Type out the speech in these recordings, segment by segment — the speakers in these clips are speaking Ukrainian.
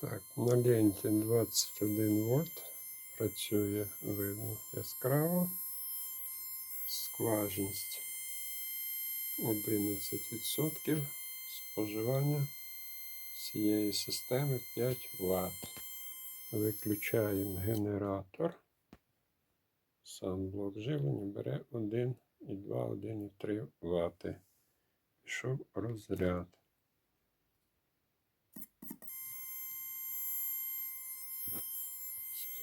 Так, на ленті 21 вольт. Працює видно яскраво. Скважність 11% споживання цієї системи 5 Вт. Виключаємо генератор. Сам блок живлення бере 1,2, 1,3 Вт. Пішов розряд.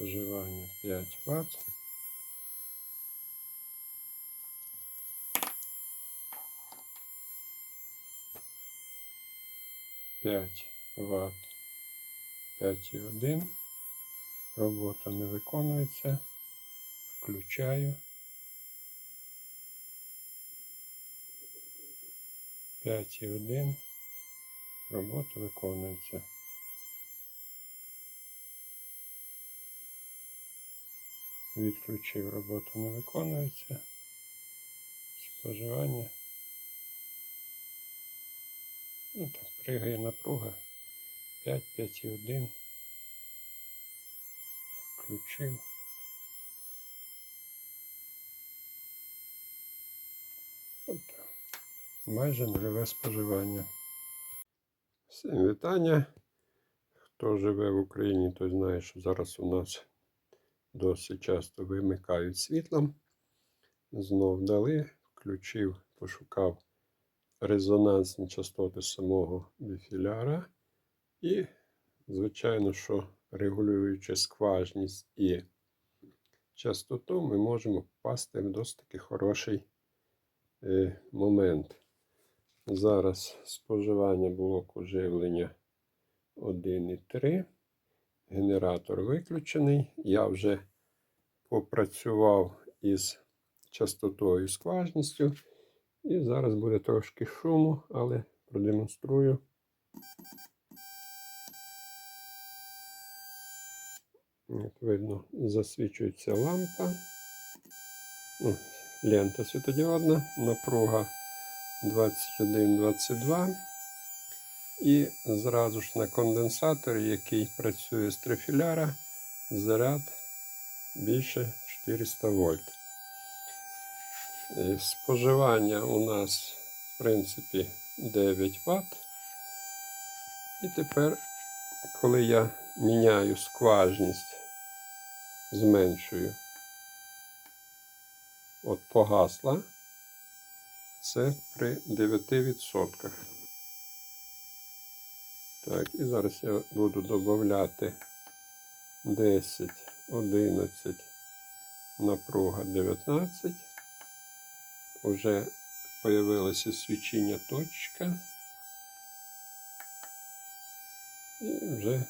Споживання 5 Вт. П'ять Вт. 5,1. Робота не виконується. Включаю. 5,1. Робота виконується. Відключив, робота не виконується. Споживання. Ну так, пригає напруга. 5, 5,1. Включив. Тобто майже нульове споживання. Всім вітання. Хто живе в Україні, той знає, що зараз у нас досить часто вимикають світло. Знов дали, включив, пошукав резонансні частоти самого біфіляра. І, звичайно, що регулюючи скважність і частоту, ми можемо попасти в досить таки хороший е, момент. Зараз споживання блоку живлення 1,3. Генератор виключений. Я вже попрацював із частотою і скважністю. І зараз буде трошки шуму, але продемонструю. Як видно, засвічується лампа. Ну, лента світодіодна, напруга 21-22. І зразу ж на конденсаторі, який працює з трифіляра, заряд більше 400 вольт. Е, Споживання у нас, в принципі, 9 Вт. І тепер, коли я міняю скважність, зменшую, от погасла, це при 9%. Так, і зараз я буду додати 10, 11, напруга 19. Уже появилося свічення точка. І вже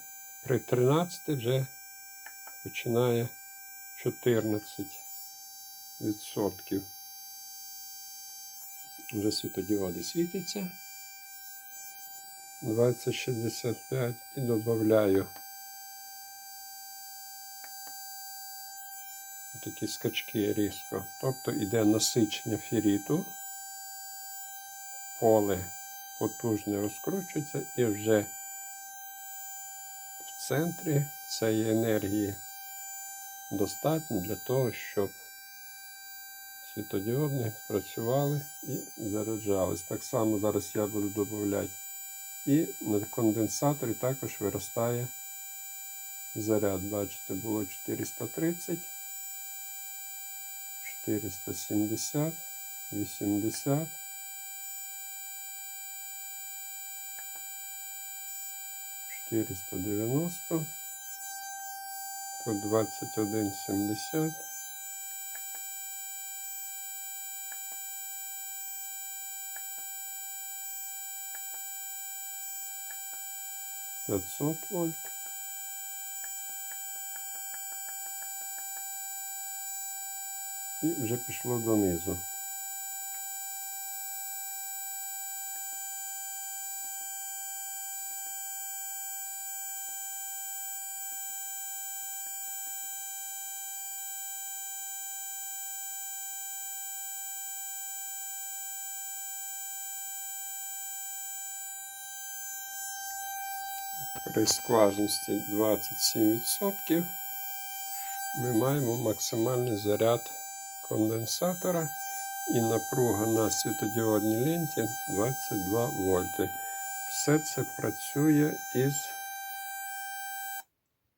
при 13 вже починає 14 відсотків. Вже світодіоди світяться. 2065 і додаю такі скачки різко. Тобто йде насичення ферриту, поле потужне розкручується і вже в центрі цієї енергії достатньо для того, щоб світодіодні працювали і заряджались. Так само зараз я буду додати. І на конденсаторі також виростає заряд. Бачите, було 430, 470, 80. Четыреста девяносто, тут двадцать один семьдесят, пятьсот вольт. І вже пішло донизу. Скважності 27% ми маємо максимальний заряд конденсатора і напруга на світодіодній ленті 22 вольти. Все це працює із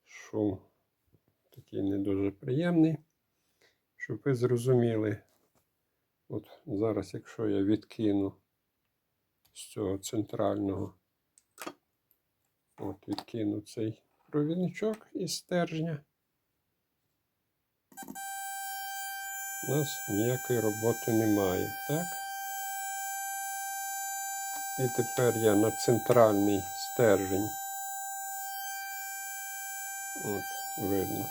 шум такий не дуже приємний. Щоб ви зрозуміли, от зараз, якщо я відкину з цього центрального, от відкину цей провідничок із стержня, у нас ніякої роботи немає, так? І тепер я на центральний стержень. От, видно.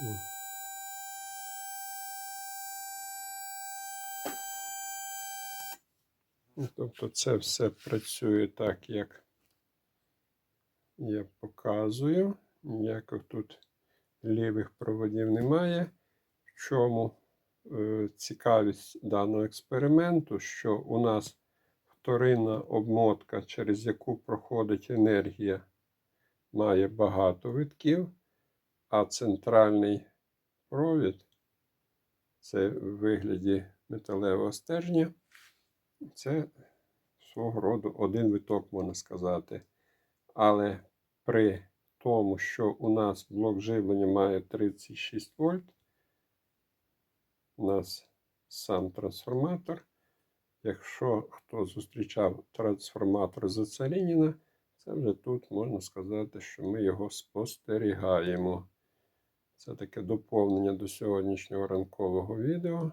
М. Тобто це все працює так, як я показую. Ніяких тут лівих проводів немає. В чому е, цікавість даного експерименту, що у нас вторинна обмотка, через яку проходить енергія, має багато витків, а центральний провід це в вигляді металевого стержня. Це свого роду один виток, можна сказати. Але при тому, що у нас блок живлення має 36 вольт, у нас сам трансформатор. Якщо хто зустрічав трансформатор Зацарініна, це вже тут можна сказати, що ми його спостерігаємо. Це таке доповнення до сьогоднішнього ранкового відео.